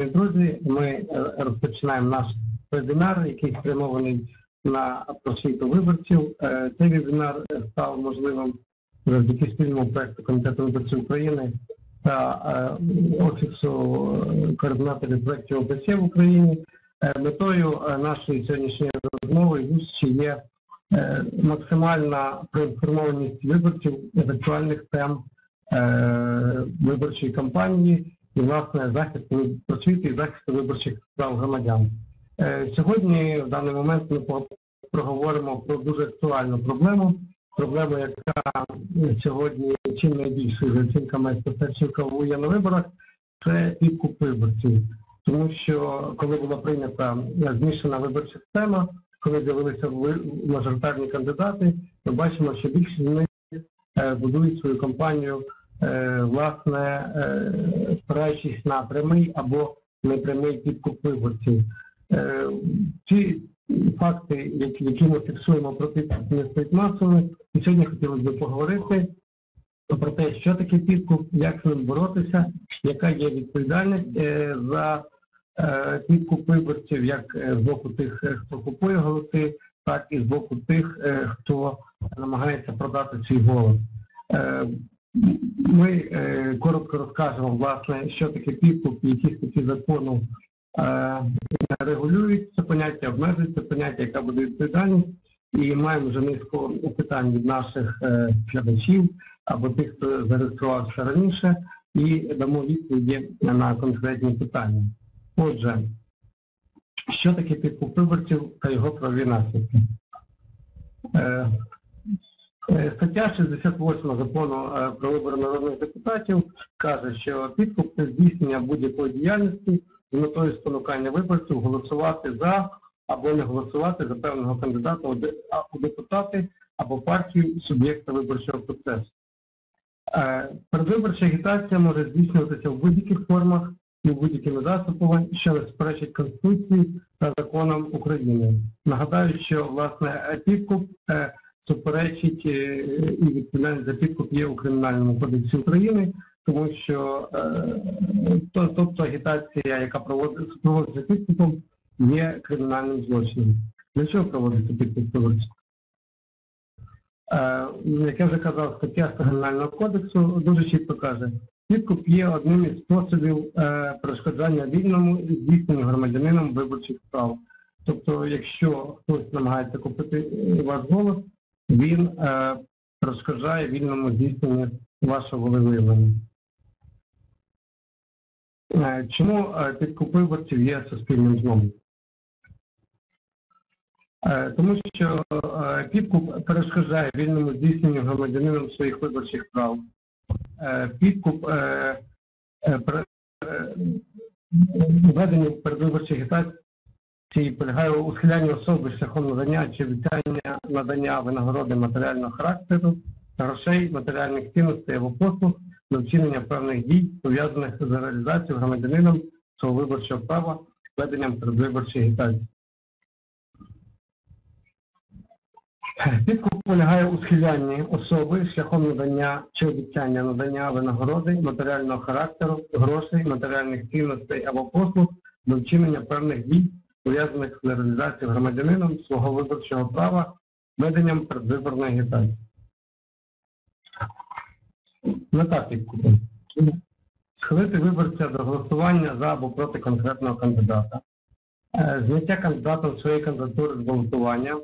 Шановні друзі, ми е, розпочинаємо наш вебінар, який спрямований на просвіту виборців. Е, Цей вебінар став можливим завдяки спільному проекту Комітету виборців України та е, Офісу е, координаторів проєктів ОБСЄ в Україні. Е, Метою е, нашої сьогоднішньої розмови зустрічі є е, максимальна проінформованість виборців з актуальних тем е, виборчої кампанії і, власне, захисту просвіти і захисту виборчих прав громадян. Е, Сьогодні, в даний момент, ми проговоримо про дуже актуальну проблему, проблему, яка сьогодні чим найбільшою за оцінками кавує на виборах, це підкуп виборців. Тому що коли була прийнята змішана виборча система, коли з'явилися ви- мажоритарні кандидати, ми бачимо, що більшість з них е, будують свою кампанію е, власне, е, спираючись на прямий або непрямий підкуп виборців. Е, Ці факти, які, ми фіксуємо про підкуп, не стають масовими. І сьогодні хотілося б поговорити про те, що таке підкуп, як з ним боротися, яка є відповідальність е, за е, підкуп виборців, як е, з боку тих, е, хто купує голоси, так і з боку тих, е, хто намагається продати свій голос. Ми е, коротко розкажемо, власне, що таке підкуп, які статті закону е, регулюють це поняття, обмежують це поняття, яка буде відповідальність. І маємо вже низку питань від наших е, глядачів або тих, хто зареєструвався раніше, і дамо відповіді на конкретні питання. Отже, що таке підкуп виборців та його правові наслідки? Е, Стаття 68 закону е, про вибори народних депутатів каже, що підкуп це здійснення будь-якої діяльності з метою спонукання виборців голосувати за або не голосувати за певного кандидата у депутати або партію суб'єкта виборчого процесу. Е, Передвиборча агітація може здійснюватися в будь-яких формах і в будь-якими засобами, що не суперечить Конституції та законам України. Нагадаю, що власне підкуп е, суперечить е, і відповідальність за підкуп є у Кримінальному кодексі України, тому що е, то- тобто агітація, яка проводиться супроводжується підкупом, є кримінальним злочином. Для чого проводиться підкуп виборців? Е, Як я вже казав, стаття Кримінального кодексу дуже чітко каже, підкуп є одним із способів перешкоджання вільному здійсненню громадянином виборчих прав. Тобто, якщо хтось намагається купити ваш голос, він е, перешкоджає вільному здійсненню вашого волевиявлення. Е, Чому е, підкуп виборців є суспільним злом? Е, Тому що е, підкуп перешкоджає вільному здійсненню громадянином своїх виборчих прав. Е, Підкуп е, е, е, введення передвиборчих агітацій полягає у схилянні особи шляхом надання чи обіцяння надання винагороди матеріального характеру, грошей, матеріальних цінностей або послуг на вчинення певних дій, пов'язаних з реалізацією громадянином свого виборчого права веденням передвиборчої агітації. Підкуп полягає у схилянні особи шляхом надання чи обіцяння надання винагороди, матеріального характеру, грошей, матеріальних цінностей або послуг до вчинення певних дій, пов'язаних з реалізацією громадянином свого виборчого права веденням передвиборної агітації. Мета підкупу. Схилити виборця до голосування за або проти конкретного кандидата. Е, Зняття кандидатом своєї кандидатури з голосування,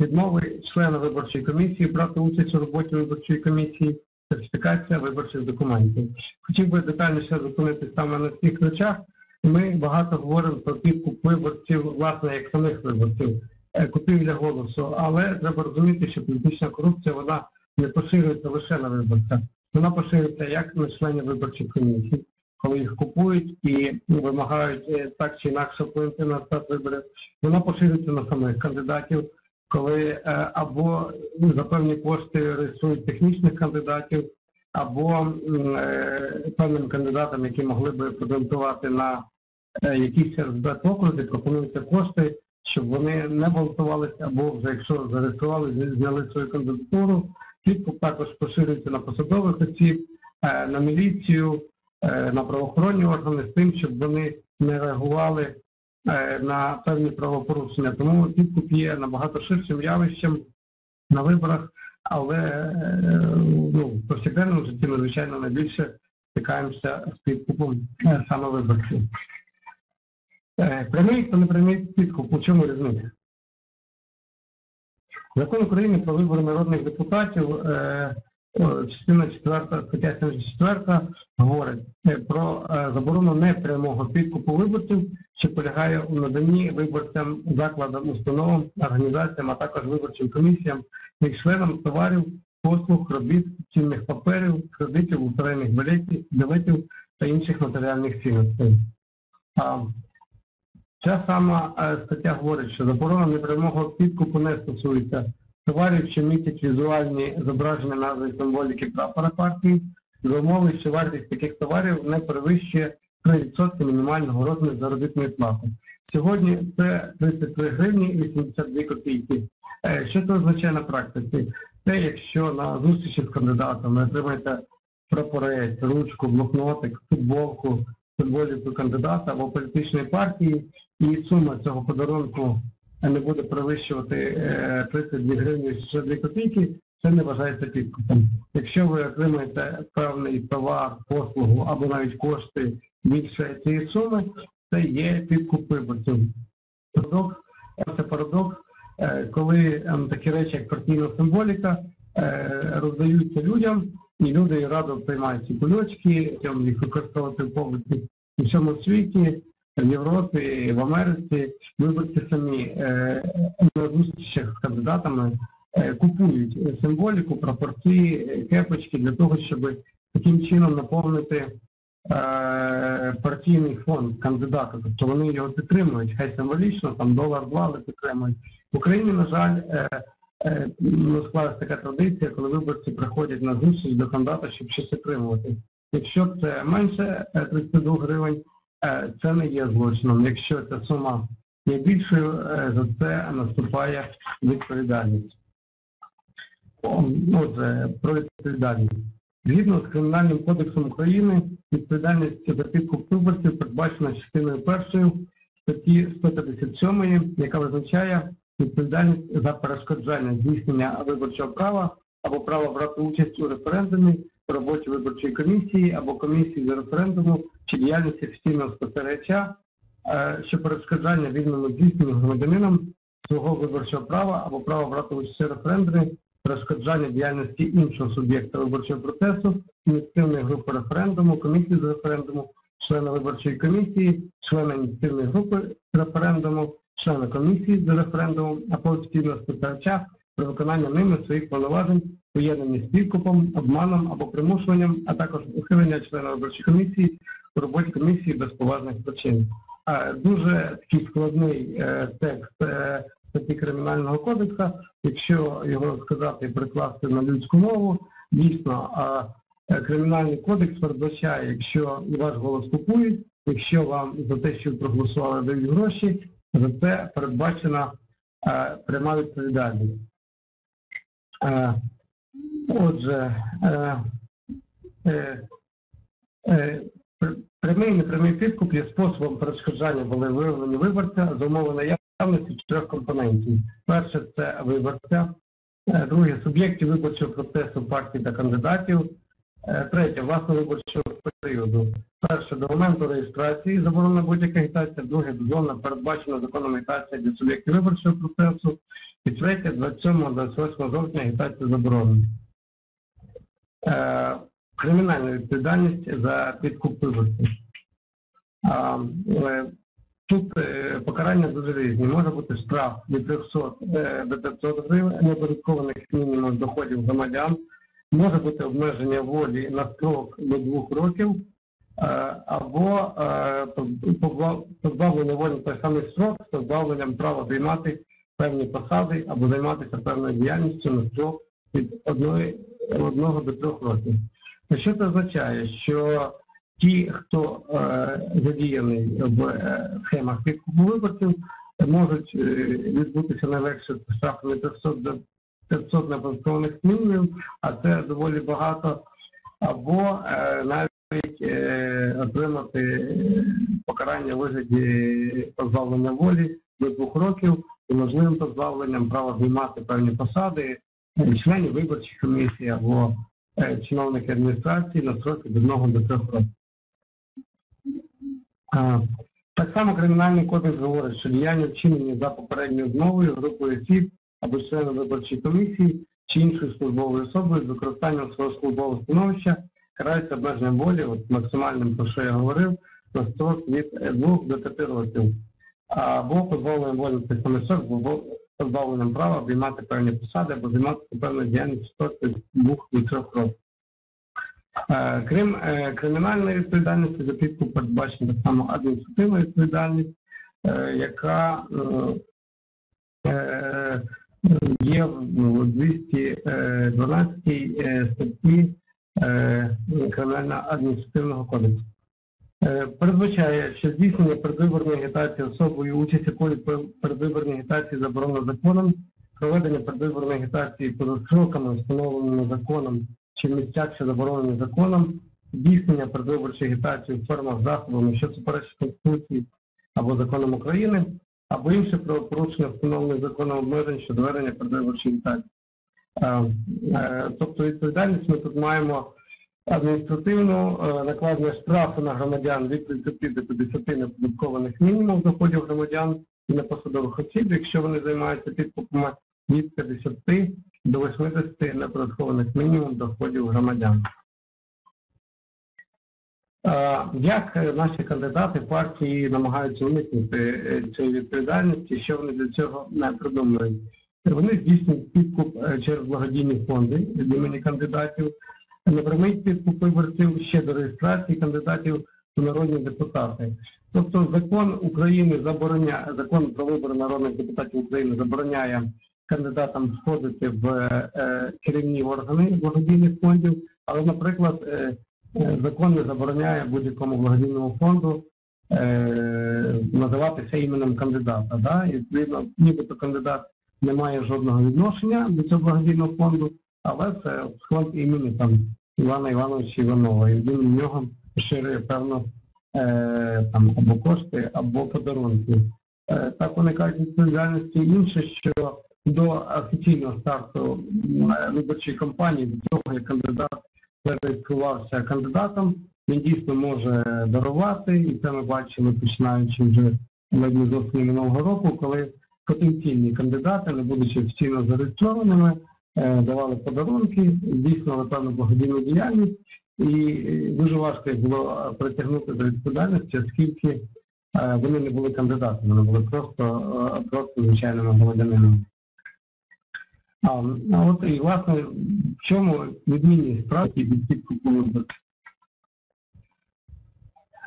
відмови члена виборчої комісії брати участь у роботі виборчої комісії, сертифікація виборчих документів. Хотів би детальніше зупинитися саме на цих речах. Ми багато говоримо про підкуп виборців, власне, як самих виборців, е, купівля голосу, але треба розуміти, що політична корупція вона не поширюється лише на виборця. Вона поширюється як на членів виборчих комісій, коли їх купують і вимагають е, так чи інакше вплинути на результат виборів. Вона поширюється на самих кандидатів, коли е, або ну, за певні кошти реєструють технічних кандидатів, або певним кандидатам, які могли би претендувати на якісь результат округи, пропонуються кошти, щоб вони не балотувалися, або вже якщо зареєстрували, зняли свою кандидатуру. Підкуп також поширюється на посадових осіб, е, на міліцію, е, на правоохоронні органи з тим, щоб вони не реагували е, на певні правопорушення. Тому підкуп є набагато ширшим явищем на виборах, але е, ну, в повсякденному житті ми, звичайно, найбільше стикаємося з підкупом е, саме виборців. Е, Прямий та непрямий підкуп, у чому різниця? Закон України про вибори народних депутатів, е, частина 4, стаття 74 говорить е, про заборону непрямого підкупу виборців, що полягає у наданні виборцям, закладам, установам, організаціям, а також виборчим комісіям, їх членам товарів, послуг, робіт, цінних паперів, кредитів, лотерейних білетів та інших матеріальних цінностей. Ця сама е, стаття говорить, що заборона непрямого підкупу не стосується товарів, що містять візуальні зображення назви символіки прапора партії, за умови, що вартість таких товарів не перевищує 3% мінімального розміру заробітної плати. Сьогодні це 33 гривні і 82 копійки. Е, Що це означає на практиці? Це якщо на зустрічі з кандидатом ви отримаєте прапорець, ручку, блокнотик, футболку, символіку кандидата або політичної партії, і сума цього подарунку не буде перевищувати е, 32 гривні і 62 копійки, це не вважається підкупом. Якщо ви отримаєте певний товар, послугу або навіть кошти більше цієї суми, це є підкуп виборців. Це парадокс, е, коли ем, такі речі, як партійна символіка, е, роздаються людям, і люди радо приймають ці кульочки, їх використовувати побуті у всьому світі, в Європі, в Америці. Виборці самі е, на зустрічах з кандидатами е, купують символіку, прапорці, е, кепочки для того, щоб таким чином наповнити е, партійний фонд кандидата. Тобто вони його підтримують, хай символічно, там долар-два, але підтримують. В Україні, на жаль, склалася така традиція, коли виборці приходять на зустріч до кандидата, щоб щось отримувати. Якщо це менше е, 32 гривень, е, це не є злочином. Якщо ця сума є більшою, е, за це наступає відповідальність. Отже, про відповідальність. Згідно з Кримінальним кодексом України, відповідальність за підкуп виборців передбачена частиною першою статті 157, яка визначає відповідальність за перешкоджання здійснення виборчого права або права брати участь у референдумі, роботі виборчої комісії або комісії з референдуму чи діяльності офіційного спостерігача, е, що перешкоджання вільному здійсненню громадянином свого виборчого права або права брати участь у референдумі, перешкоджання діяльності іншого суб'єкта виборчого процесу, ініціативної групи референдуму, комісії з референдуму, члена виборчої комісії, члена ініціативної групи референдуму, члена комісії з референдуму або офіційного спостерігача при виконанні ними своїх повноважень, поєднані з підкупом, обманом або примушуванням, а також ухилення члена виборчої комісії у роботі комісії без поважних причин. Дуже такий складний е, текст е, статті Кримінального кодексу, якщо його сказати і прикласти на людську мову, дійсно е, Кримінальний кодекс передбачає, якщо ваш голос купують, якщо вам за те, що проголосували, дають гроші, за це передбачена е, пряма відповідальність. Е, Отже, е, е, е, прямий і непрямий підкуп є способом перешкоджання волевиявлення виборця за умови наявності чотирьох компонентів. Перше це виборця, Е, друге суб'єктів виборчого процесу партій та кандидатів, третє власне виборчого періоду. Перше до моменту реєстрації заборонена будь-яка агітація, друге дозована передбачена законом агітація для суб'єктів виборчого процесу, і третє 27-28 жовтня агітація заборонена. Е, Кримінальна відповідальність за підкуп виборців. Е, Тут е, покарання дуже різні. Може бути штраф від 300 е, до 500 гривень неоподаткованих мінімум доходів громадян, може бути обмеження волі на строк до двох років, е, або е, позбавлення волі на той самий строк з позбавленням права займати певні посади або займатися певною діяльністю на строк від одного до трьох років. Що це означає? Що ті, хто е, задіяний в схемах підкупу виборців, можуть відбутися найлегше штрафами 500 до 500 неоподаткованих мінімумів, а це доволі багато, або е, навіть е, отримати е, покарання у вигляді позбавлення волі до двох років і можливим позбавленням права займати певні посади членів виборчих комісій або е, чиновники адміністрації на строки від одного до трьох років. Так само Кримінальний кодекс говорить, що діяння вчинені за попередньою змовою групою осіб або членом виборчої комісії чи іншою службовою особою з використанням свого службового становища карається обмеженням волі, от максимальним, про що я говорив, на строк від 2 до 5 років. Або позбавленням волі на цей або позбавленням права обіймати певні посади або займатися певною діяльністю строк від 2 до 3 років. Е, Крім е, кримінальної відповідальності, за підкуп передбачена так само адміністративна відповідальність, е, яка е, е, є в 212 е, статті е, Кримінально-адміністративного кодексу. Е, Передбачає, що здійснення передвиборної агітації особою, участь якої в передвиборній агітації заборонено законом, проведення передвиборної агітації поза строками, встановленими законом чи в місцях, що заборонені законом, здійснення передвиборчої агітації в формах засобами, що суперечить Конституції або законам України, або інше правопорушення, встановлених законом обмежень щодо ведення передвиборчої агітації. Тобто відповідальність ми тут маємо адміністративну е, накладення штрафу на громадян від 30 до 50 неоподаткованих мінімум доходів громадян і непосадових осіб, якщо вони займаються підкупами від 50 до 80 неоподаткованих мінімум доходів громадян. Як е, наші кандидати партії намагаються уникнути е, цієї відповідальності, що вони для цього не придумують? Вони здійснюють підкуп е, через благодійні фонди від імені кандидатів, непрямий підкуп виборців ще до реєстрації кандидатів у народні депутати. Тобто закон України забороняє, закон про вибори народних депутатів України забороняє кандидатам входити в керівні органи благодійних фондів, але, наприклад, закон не забороняє будь-якому благодійному фонду е, називатися іменем кандидата. Да? І відповідно, нібито кандидат не має жодного відношення до цього благодійного фонду, але це фонд імені там Івана Івановича Іванова. І він в нього поширює певно е, там або кошти, або подарунки. Е, так виникають відповідальності інше, що до офіційного старту е, виборчої кампанії, до того, як кандидат зареєструвався кандидатом, він дійсно може дарувати, і це ми бачили починаючи вже ледь не з осені минулого року, коли потенційні кандидати, не будучи офіційно зареєстрованими, е, давали подарунки, здійснювали певну благодійну діяльність, і е, дуже важко їх було е, притягнути до відповідальності, оскільки вони не були кандидатами, вони були просто, просто звичайними громадянинами. А, а от і власне в чому відмінність праці від підкупу виборців?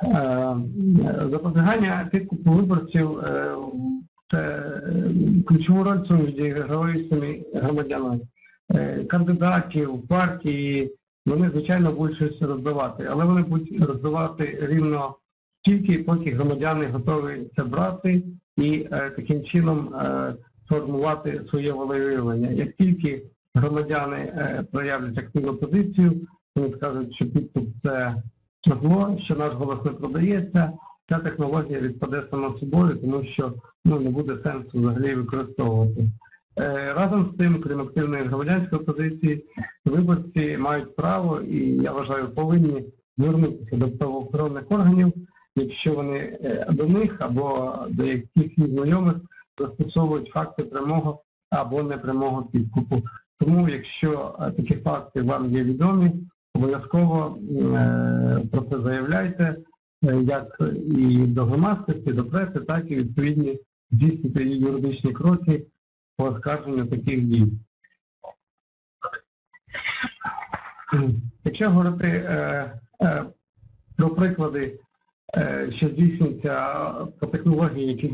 Е, Запобігання підкупу виборців е, це ключову роль відіграють самі громадяни. Е, Кандидатів, партії, вони, звичайно, будуть щось роздавати, але вони будуть роздавати рівно стільки, поки громадяни готові це брати і таким чином формувати своє волевиявлення. Як тільки громадяни е, проявлять активну позицію, вони скажуть, що підкуп це зло, що наш голос не продається, ця технологія відпаде сама собою, тому що ну, не буде сенсу взагалі використовувати. Е, Разом з тим, крім активної громадянської позиції, виборці мають право і, я вважаю, повинні звернутися до правоохоронних органів, якщо вони е, до них або до якихось знайомих застосовують факти прямого або непрямого підкупу. Тому, якщо е, такі факти вам є відомі, обов'язково е, про це заявляйте, е, як і до громадськості, до преси, так і відповідні здійснити юридичні кроки по оскарженню таких дій. Якщо говорити е, е, про приклади, е, що здійснюються по технології, які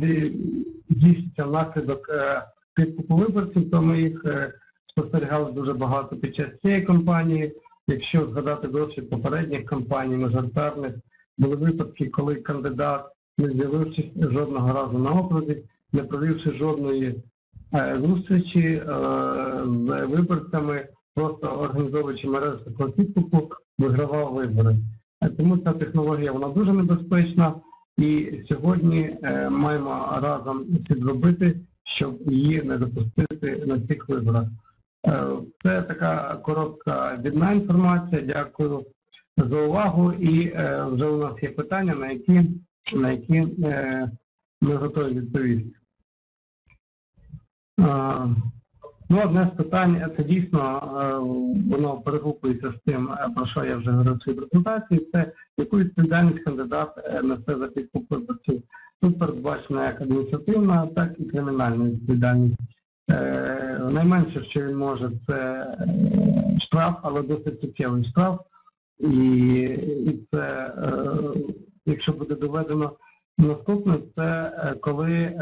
здійснюються внаслідок е, підкупу виборців, то ми їх е, спостерігали дуже багато під час цієї кампанії. Якщо згадати досвід попередніх кампаній, мажоритарних, були випадки, коли кандидат, не з'явившись жодного разу на окрузі, не провівши жодної е, зустрічі е, з виборцями, просто організовуючи мережу такого підкупу, вигравав вибори. Е, Тому ця технологія вона дуже небезпечна і сьогодні е, маємо разом всі зробити, щоб її не допустити на цих виборах. Е, Це така коротка відна інформація. Дякую за увагу. І е, вже у нас є питання, на які, на які ми готові відповісти. Ну, одне з питань, це дійсно, е, воно перегукується з тим, е, про що я вже говорив в своїй презентації, це яку відповідальність кандидат е, несе за підкуп виборців. Тут передбачена як адміністративна, так і кримінальна відповідальність. Найменше, що він може, це штраф, але досить суттєвий штраф. І, і це, якщо буде доведено наступне, це коли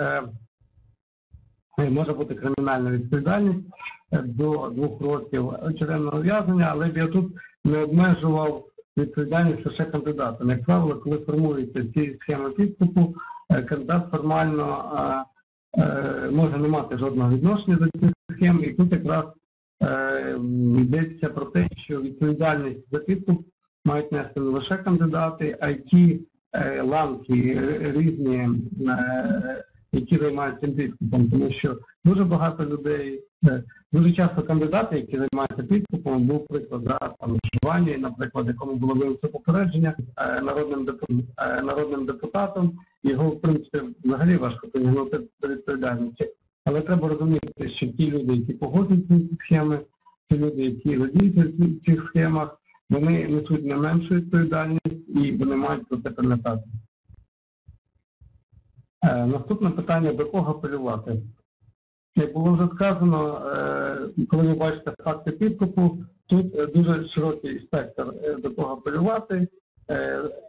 може бути кримінальна відповідальність е, до двох років тюремного ув'язнення, але б я тут не обмежував відповідальність лише кандидата. Як правило, коли формуються ці схеми підкупу, е, кандидат формально е, е, може не мати жодного відношення до цих схем, і тут якраз е, йдеться про те, що відповідальність за підкуп мають нести не лише кандидати, а й ті е, ланки е, різні. Е, які займаються підкупом, тому що дуже багато людей, е, дуже часто кандидати, які займаються підкупом, був приклад да, там Жвані, наприклад, якому було вилучено попередження е, народним депутатом, народним депутатом, його в принципі взагалі важко притягнути до відповідальності. Але треба розуміти, що ті люди, які погоджуються ці схеми, ті люди, які радіються в цих схемах, вони несуть не меншу відповідальність і вони мають про це пам'ятати. Е, Наступне питання, до кого апелювати? Як було вже сказано, е, коли ви бачите факти підкупу, тут е, дуже широкий спектр до кого апелювати.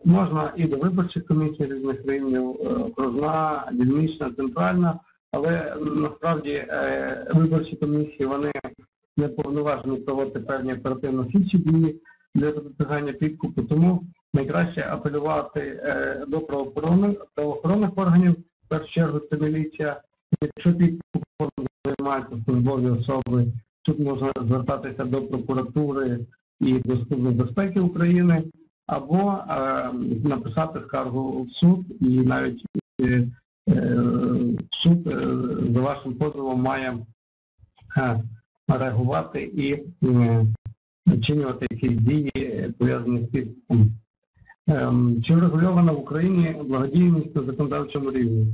Можна і до виборчих комісій різних рівнів, окружна, дільнична, центральна, але насправді виборчі комісії вони не повноважені проводити певні оперативно-слідчі дії для запобігання підкупу, тому найкраще апелювати е, до правоохоронних, правоохоронних органів, в першу чергу це міліція. Якщо підкупом займаються службові особи, тут можна звертатися до прокуратури і до Служби безпеки України, або е, написати скаргу в суд, і навіть е, е, суд е, за вашим позовом має е, реагувати і е, вчинювати якісь дії, е, пов'язані з підкупом. Ем, Чи врегульована в Україні благодійність на законодавчому рівні?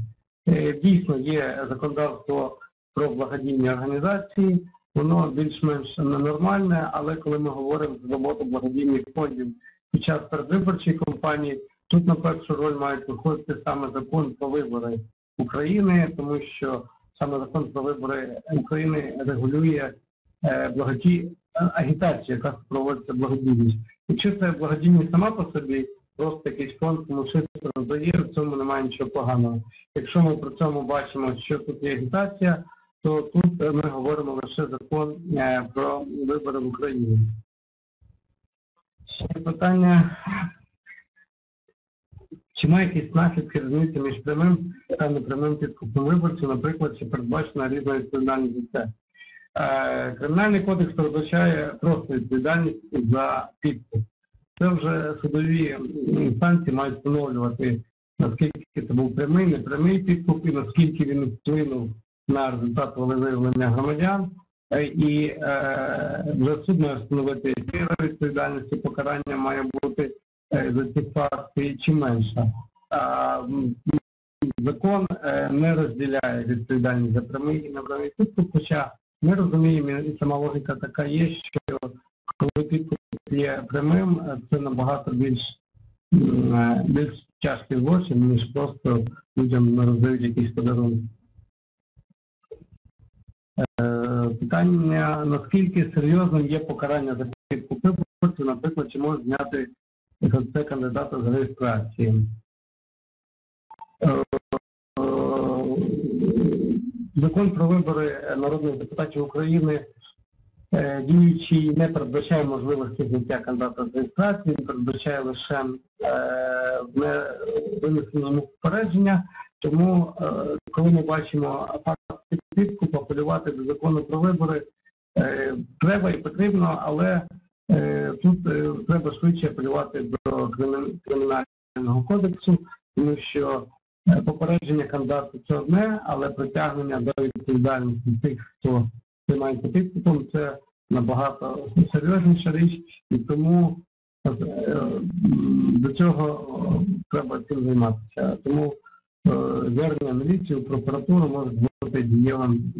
Е, Дійсно, є законодавство про благодійні організації, воно більш-менш ненормальне, але коли ми говоримо за роботу благодійних фондів під час передвиборчої кампанії, тут на першу роль мають виходити саме закон про вибори України, тому що саме закон про вибори України регулює е, благоді... агітацію, яка проводиться благодійність. Якщо це благодійність сама по собі, просто якийсь фонд комусь щось роздає, в цьому немає нічого поганого. Якщо ми при цьому бачимо, що тут є агітація, то тут е, ми говоримо лише закон е, про вибори в Україні. Ще питання. Чи має якісь наслідки різниці між прямим та непрямим підкупом виборців, наприклад, чи передбачена різна відповідальність за це? Е, Кримінальний кодекс передбачає просто відповідальність за підкуп. Це вже судові інстанції мають встановлювати, наскільки це був прямий, непрямий підкуп і наскільки він вплинув на результат волевиявлення громадян. Е, І е, вже суд має встановити яка відповідальність і покарання має бути е, за ці факти чи менше. Закон не розділяє відповідальність за прямий і непрямий підкуп, хоча ми розуміємо, і сама логіка така є, що коли підкуп є прямим, це набагато більш, е, більш тяжкий злочин, ніж просто людям роздають якісь подарунки. Е, Питання, наскільки серйозним є покарання за підкуп виборців, наприклад, чи можуть зняти це кандидата з реєстрації. Е, Закон про вибори народних депутатів України діючий не передбачає можливості зняття кандидата з реєстрації, він передбачає лише е, не винесення попередження. Тому, е, коли ми бачимо факт підкупу, до закону про вибори е, треба і потрібно, але Е, Тут е, треба швидше апелювати до кримінального кодексу, тому що е, попередження кандидату це одне, але притягнення до відповідальності тих, хто займається підкупом, це набагато серйозніша річ, і тому е, до цього е, треба цим займатися. Тому е, звернення в міліцію, прокуратуру може бути дієвим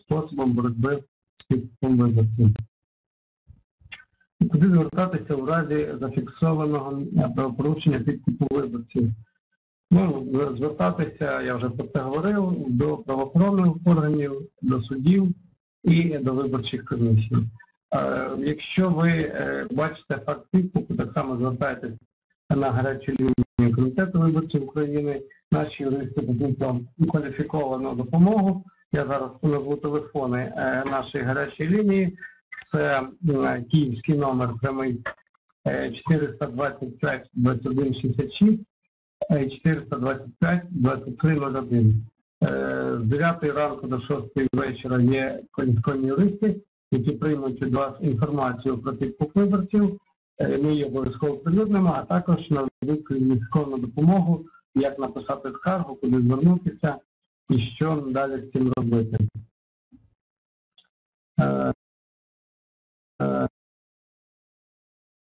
способом боротьби з підкупом виборців. Куди звертатися у разі зафіксованого правопорушення підкупу виборців? Ну, звертатися, я вже про це говорив, до правоохоронних органів, до судів і до виборчих комісій. Е, Якщо ви е, бачите факт підкупу, так само звертайтеся на гарячу лінію Комітету виборців України. Наші юристи дадуть вам кваліфіковану допомогу. Я зараз назву телефони е, нашої гарячої лінії. Це київський номер прямий е, 425 21 66 е, 425 2301. Е, З 9 ранку до 6 вечора є кваліфіковані юристи, які приймуть від вас інформацію про підкуп виборців. Е, Ми її обов'язково прилюднимо, а також нададуть кваліфіковану допомогу, як написати скаргу, куди звернутися і що далі з цим робити. Е, е,